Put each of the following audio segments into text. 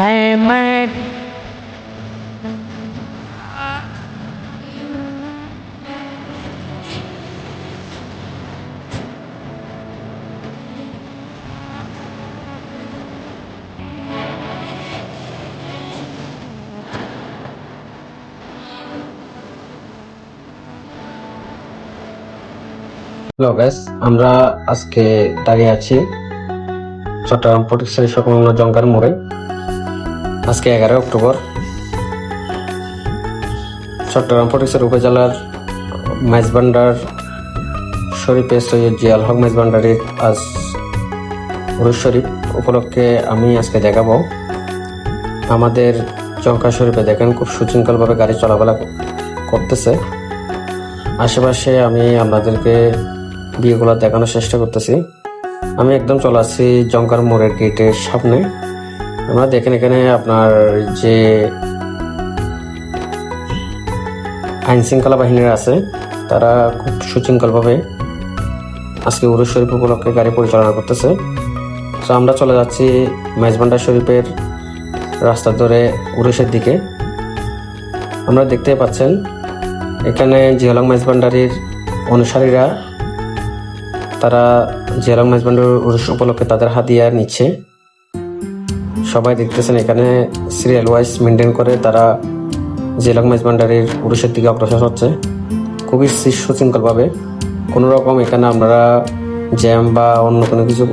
मैं hello gas আমরা আজকে দাঁড়িয়ে আছি চট্টগ্রাম পটিকসারি সংলগ্ন জঙ্কার মোড়ে। আজকে এগারো অক্টোবর। চট্টগ্রাম পটিকসারি উপজেলার মাইজবান্ডার শরীফে সৈয়দ জিয়াল হক মাইজবান্ডারির আজ উরুস শরীফ উপলক্ষে আমি আজকে দেখাবো। আমাদের জঙ্কা শরীফে দেখেন খুব সুশৃঙ্খলভাবে গাড়ি চলাফেরা করতেছে। আশেপাশে আমি আপনাদেরকে বিয়েগুলো দেখানোর চেষ্টা করতেছি। আমি একদম চলে আসছি জঙ্কার মোড়ের গেটের সামনে। আমরা দেখেন এখানে আপনার যে আইন শৃঙ্খলা বাহিনীরা আছে, তারা খুব সুশৃঙ্খলভাবে আজকে উরুস শরীফ উপলক্ষে গাড়ি পরিচালনা করতেছে। তো আমরা চলে যাচ্ছি মেজবান্ডা শরীফের রাস্তা ধরে উরুসের দিকে। আমরা দেখতে পাচ্ছেন, এখানে জিয়ালং মাইজবান্ডারির অনুসারীরা, তারা জিয়ালং মাইজবান্ডার উরুস উপলক্ষে তাদের হাতিয়া নিচ্ছে। সবাই দেখতেছেন এখানে সিরিয়াল ওয়াইজ মেনটেন করে তারা জিয়ালং মাইজবান্ডারির উরুসের দিকে অগ্রসর হচ্ছে। খুবই সুশৃঙ্খলভাবে কোনো রকম এখানে আমরা জ্যাম বা অন্য কোনো কিছু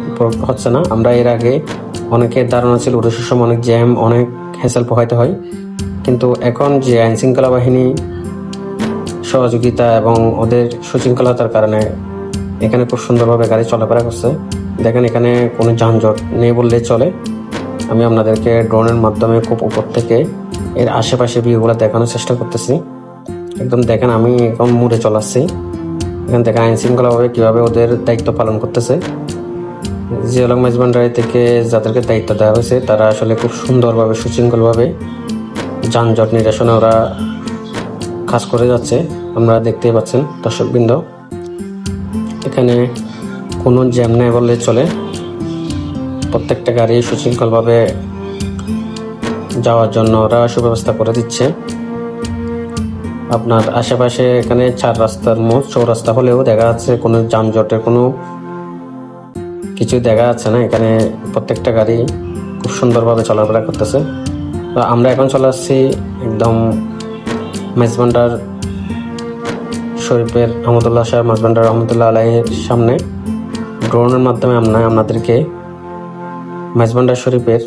হচ্ছে না। আমরা এর আগে অনেকের ধারণা ছিল উরুসের সময় অনেক জ্যাম অনেক হেসেল পোহাইতে হয়। কিন্তু এখন যে আইন শৃঙ্খলা বাহিনী, সহযোগিতা এবং ওদের সুশৃঙ্খলতার কারণে এখানে খুব সুন্দরভাবে গাড়ি চলাফেরা করছে। দেখেন এখানে কোনো যানজট নেই বললেই চলে। আমি আপনাদেরকে ড্রোনের মাধ্যমে খুব উপর থেকে এর আশেপাশে ভিউগুলো দেখানোর চেষ্টা করতেছি। একদম দেখেন আমি এখন মুড়ে চলাচ্ছি এখান থেকে আইন শৃঙ্খলাভাবে কীভাবে ওদের দায়িত্ব পালন করতেছে। জিয়ালং মেজবান্ডারি থেকে যাদেরকে দায়িত্ব দেওয়া হয়েছে, তারা আসলে খুব সুন্দরভাবে, সুশৃঙ্খলভাবে যানজট নিরসনে ওরা কাজ করে যাচ্ছে। আমরা দেখতেই পাচ্ছেন দর্শকবৃন্দ। এখানে কোনো জ্যাম নেই বললে চলে। প্রত্যেকটা গাড়ি সুশৃঙ্খলভাবে যাওয়ার জন্য ওরা সুব্যবস্থা করে দিচ্ছে। আপনার আশেপাশে এখানে চার রাস্তার মোট চৌরাস্তা হলেও দেখা যাচ্ছে কোনো যানজটের কোনো কিছু দেখা যাচ্ছে না। এখানে প্রত্যেকটা গাড়ি খুব সুন্দরভাবে চলাফেরা করতেছে। তো আমরা এখন চলে আসছি একদম মেজবান্ডার শরীফের আহমদুল্লাহ শাহ মেজবান্ডার রহমতুল্লাহ আলাইয়ের সামনে। ড্রোনের মাধ্যমে আমরা আপনাদেরকে মেজবান্ডার শরীফের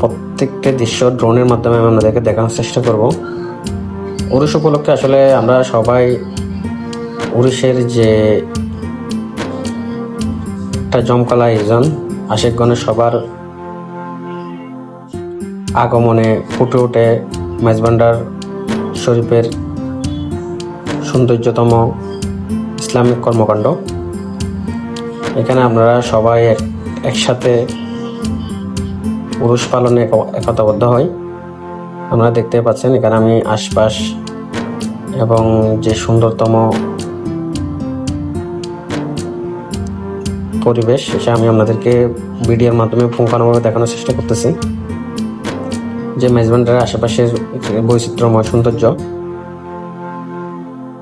প্রত্যেকটা দৃশ্য ড্রোনের মাধ্যমে আমি আপনাদেরকে দেখানোর চেষ্টা করব। উরুষ উপলক্ষে আসলে আমরা সবাই উরুষের যে একটা জমকালা আয়োজন আশেকগণের সবার আগমনে ফুটে ওঠে মেজবান্ডার শরীফের সৌন্দর্যতম ইসলামিক কর্মকাণ্ড। এখানে আপনারা সবাই এক- একসাথে পুরুষ পালনে একতাবদ্ধ হই। আপনারা দেখতে পাচ্ছেন, এখানে আমি আশপাশ এবং যে সুন্দরতম পরিবেশ, সেটা আমি আপনাদেরকে ভিডিওর মাধ্যমে পুঙ্খানুভাবে দেখানোর চেষ্টা করতেছি। যে মেজবান্ডারের আশেপাশের বৈচিত্র্যময় সৌন্দর্য।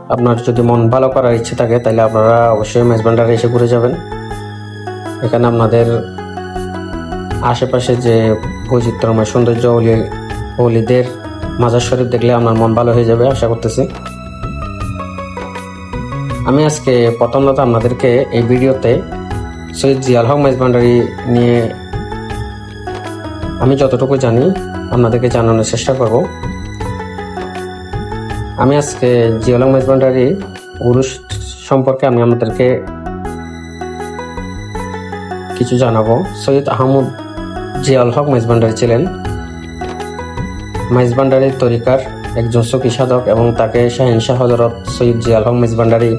আপনার যদি মন ভালো করার ইচ্ছে থাকে, তাহলে আপনারা অবশ্যই মেজবান্ডারে এসে ঘুরে যাবেন। এখানে আপনাদের আশেপাশে যে বৈচিত্র্যময় সৌন্দর্য অলি, অলিদের মাজার শরীফ দেখলে আমার মন ভালো হয়ে যাবে, আশা করতেছি। আমি আজকে প্রথমত আপনাদেরকে এই ভিডিওতে সৈয়দ জিয়াল হক মেজবান্ডারি নিয়ে আমি যতটুকু জানি আপনাদেরকে জানানোর চেষ্টা করব। আমি আজকে জিয়ালং মেজবান্ডারি উরুস সম্পর্কে আমি আমাদেরকে কিছু জানাব। সৈয়দ আহমদ জিয়াল হক মেজবান্ডারি ছিলেন। মেজবান্ডারির তরিকার একজন সখী সাধক এবং তাকে শাহিনশাহ হজরত সৈয়দ জিয়াল হক মেজবান্ডারি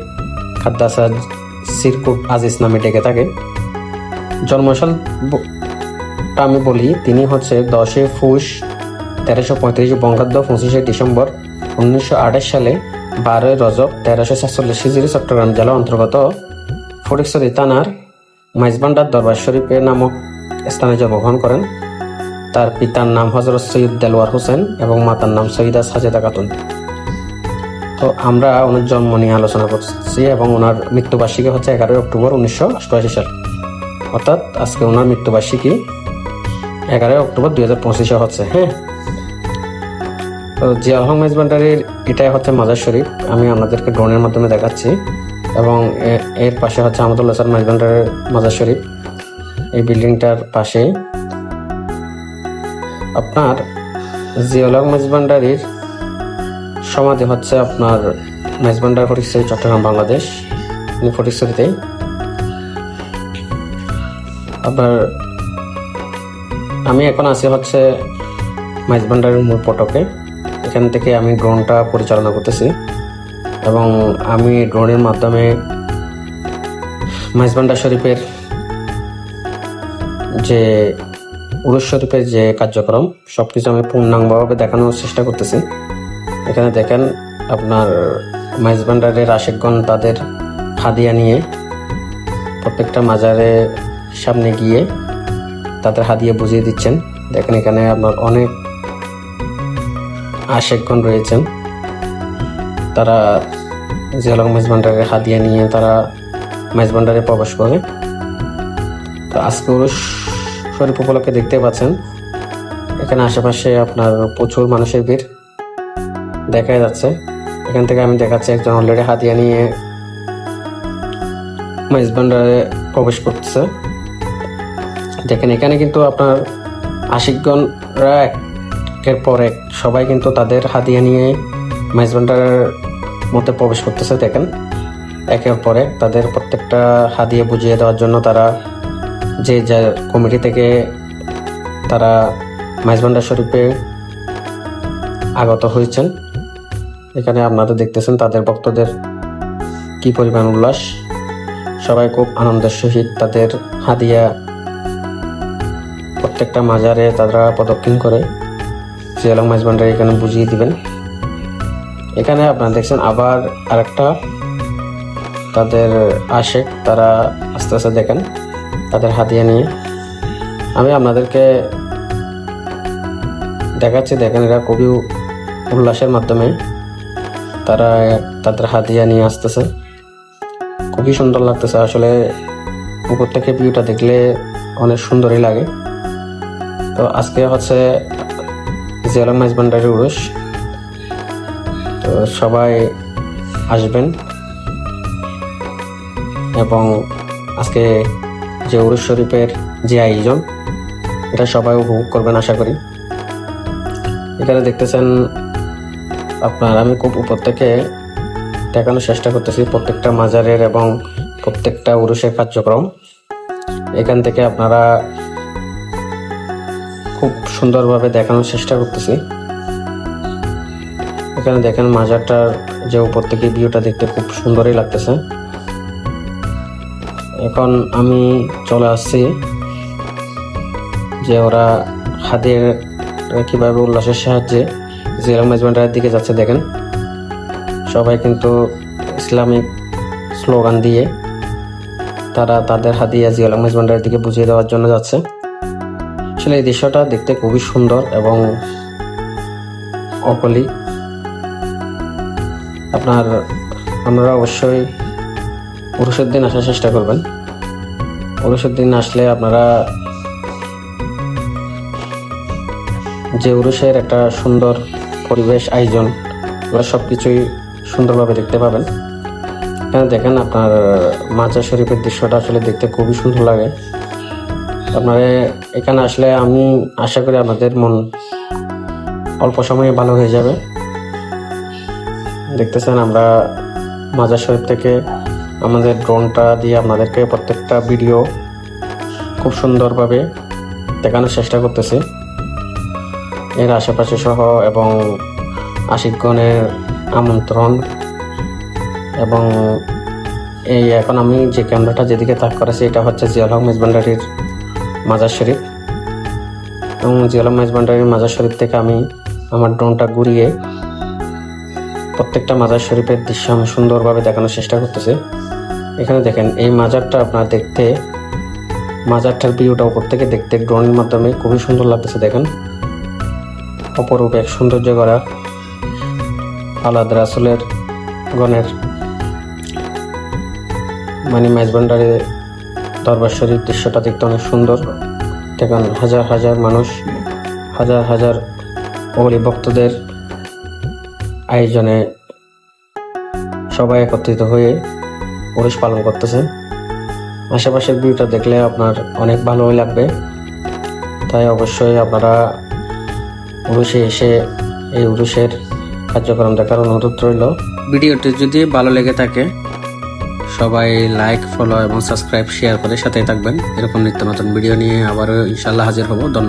খাদ্দাসা সিরকুট আজিজ নামে ডেকে থাকে। টা আমি বলি, তিনি হচ্ছে দশে ফুস তেরোশো পঁয়ত্রিশ বঙ্গাব্দ পঁচিশে ডিসেম্বর উনিশশো আঠাশ সালে বারোই রজব তেরোশো সাতচল্লিশ হিজড়ি চট্টগ্রাম জেলা অন্তর্গত ফটিকছড়ি থানার মাইজবান্ডার দরবার শরীফের নামক স্থানে জন্মগ্রহণ করেন। তার পিতার নাম হজরত সৈয়দ দেলোয়ার হোসেন এবং মাতার নাম সৈয়দা সাজেদা খাতুন তো আমরা ওনার জন্ম নিয়ে আলোচনা করছি এবং ওনার মৃত্যুবার্ষিকী হচ্ছে এগারোই অক্টোবর উনিশশো অষ্টআশি সাল। অর্থাৎ আজকে ওনার মৃত্যুবার্ষিকী এগারোই অক্টোবর দুই হাজার পঁচিশে হচ্ছে। হ্যাঁ। তো জিয়াল হক মেজবান্ডারির এটাই হচ্ছে মাজার শরীফ। আমি আপনাদেরকে ড্রোনের মাধ্যমে দেখাচ্ছি। এবং এর পাশে হচ্ছে আমাদুল্লাহ স্যার মেজবান্ডারের মাজার শরীফ। এই বিল্ডিংটার পাশে আপনার হক মেজবান্ডারির সমাধি হচ্ছে আপনার মেজবান্ডার ফটিকছড়ি, চট্টগ্রাম, বাংলাদেশ, উনি ফটিকছড়িতে। আপনার আমি এখন আছি হচ্ছে মেজবান্ডারের মূল পটকে। এখান থেকে আমি ড্রোনটা পরিচালনা করতেছি। এবং আমি ড্রোনের মাধ্যমে মেজবান্ডার শরীফের যে উরুস শরীফের যে কার্যক্রম, সবকিছু আমি পূর্ণাঙ্গভাবে দেখানোর চেষ্টা করতেছি। এখানে দেখেন আপনার মাইজবান্ডারের আশেকগণ তাদের হাদিয়া নিয়ে প্রত্যেকটা মাজারে সামনে গিয়ে তাদের হাদিয়া বুঝিয়ে দিচ্ছেন। দেখেন এখানে আপনার অনেক আশেকগণ রয়েছেন। তারা জিয়ালং মেজবান্ডারের হাদিয়া নিয়ে তারা মেজবান্ডারে প্রবেশ করে। তো আজকে শরীফ উপলক্ষে দেখতে পাচ্ছেন, এখানে আশেপাশে আপনার প্রচুর মানুষের ভিড় দেখা যাচ্ছে। এখান থেকে আমি দেখাচ্ছি একজন অলরেডি হাতিয়া নিয়ে মেজবান্ডারে প্রবেশ করতেছে। দেখেন, এখানে কিন্তু আপনার আশিকগণরা একের পর এক, সবাই কিন্তু তাদের হাতিয়া নিয়ে মেজবান্ডারের মধ্যে প্রবেশ করতেছে, দেখেন। একের পর তাদের প্রত্যেকটা হাদিয়া বুঝিয়ে দেওয়ার জন্য তারা যে যা কমিটি থেকে তারা মাইজবান্ডার শরীফে আগত হয়েছেন। এখানে আপনারা দেখতেছেন তাদের ভক্তদের কি পরিমাণ উল্লাস। সবাই খুব আনন্দের সহিত তাদের হাদিয়া প্রত্যেকটা মাজারে তারা প্রদক্ষিণ করে। সিয়ালং মাইজবান্ডার এখানে বুঝিয়ে দিবেন। এখানে আপনারা দেখছেন আবার আরেকটা তাদের আশেক, তারা আস্তে আস্তে দেখেন তাদের হাতিয়া নিয়ে। আমি আপনাদেরকে দেখাচ্ছি, দেখেন এরা খুবই উল্লাসের মাধ্যমে তারা তাদের হাতিয়া নিয়ে আসতেছে। খুবই সুন্দর লাগতেছে, আসলে উপর থেকে ভিউটা দেখলে অনেক সুন্দরই লাগে। তো আজকে হচ্ছে জিয়ালাম মাইজবান্ডারি উরুস তো সবাই আসবেন। এবং আজকে যে উরুস শরীফের যে আয়োজন, এটা সবাই উপভোগ করবেন আশা করি। এখানে দেখতেছেন, আপনার আমি খুব উপর থেকে দেখানোর চেষ্টা করতেছি প্রত্যেকটা মাজারের এবং প্রত্যেকটা উরুষের কার্যক্রম। এখান থেকে আপনারা খুব সুন্দরভাবে দেখানোর চেষ্টা করতেছি। এখানে দেখেন মাজারটার যে উপর থেকে ভিউটা দেখতে খুব সুন্দরই লাগতেছে। এখন আমি চলে আসছি যে ওরা হাতের কীভাবে উল্লাসের সাহায্যে জিরাম ম্যানেজমেন্টের দিকে যাচ্ছে, দেখেন। সবাই কিন্তু ইসলামিক স্লোগান দিয়ে তারা তাদের হাদিয়া জিয়ালাম ম্যানেজমেন্টের দিকে বুঝিয়ে দেওয়ার জন্য যাচ্ছে। আসলে এই দৃশ্যটা দেখতে খুবই সুন্দর এবং অকলি আপনার, আপনারা অবশ্যই পুরুষের দিন আসার চেষ্টা করবেন। পুরুষের দিন আসলে আপনারা যে উরুষের একটা সুন্দর পরিবেশ, আয়োজন এগুলো সব কিছুই সুন্দরভাবে দেখতে পাবেন। এখানে দেখেন আপনার, মাজার শরীফের দৃশ্যটা আসলে দেখতে খুবই সুন্দর লাগে। আপনারা এখানে আসলে আমি আশা করি আপনাদের মন অল্প সময়ে ভালো হয়ে যাবে। দেখতেছেন, আমরা মাজার শরীফ থেকে আমাদের ড্রোনটা দিয়ে আপনাদেরকে প্রত্যেকটা ভিডিও খুব সুন্দরভাবে দেখানোর চেষ্টা করতেছি। এর আশেপাশে সহ এবং আশিকগণের আমন্ত্রণ এবং এই এখন আমি যে ক্যামেরাটা যেদিকে তাক করেছি, এটা হচ্ছে জিয়াল হক মেজবান্ডারির মাজার শরীফ। এবং জিয়াল হক মেজবান্ডারির মাজার শরীফ থেকে আমি আমার ড্রোনটা ঘুরিয়ে প্রত্যেকটা মাজার শরীফের দৃশ্য আমি সুন্দরভাবে দেখানোর চেষ্টা করতেছি। এখানে দেখেন, এই মাজারটা আপনার দেখতে, মাজারটার ভিউটা উপর থেকে দেখতে ড্রোনের মাধ্যমে খুবই সুন্দর লাগতেছে, দেখেন। অপরূপ এক সৌন্দর্য করা আলাদা রাসুলের গণের মানে মেজবান্ডারে দরবার শরীর দৃশ্যটা দেখতে অনেক সুন্দর। দেখেন, হাজার হাজার মানুষ, হাজার হাজার অলি ভক্তদের আয়োজনে সবাই একত্রিত হয়ে পুরুষ পালন করতেছে। আশেপাশের ভিউটা দেখলে আপনার অনেক ভালোই লাগবে। তাই অবশ্যই আপনারা উরুষে এসে এই উরুষের কার্যক্রম দেখার অনুরোধ রইল। ভিডিওটি যদি ভালো লেগে থাকে, সবাই লাইক, ফলো এবং সাবস্ক্রাইব, শেয়ার করে সাথেই থাকবেন। এরকম নিত্য নতুন ভিডিও নিয়ে আবারও ইনশাল্লাহ হাজির হব। ধন্যবাদ।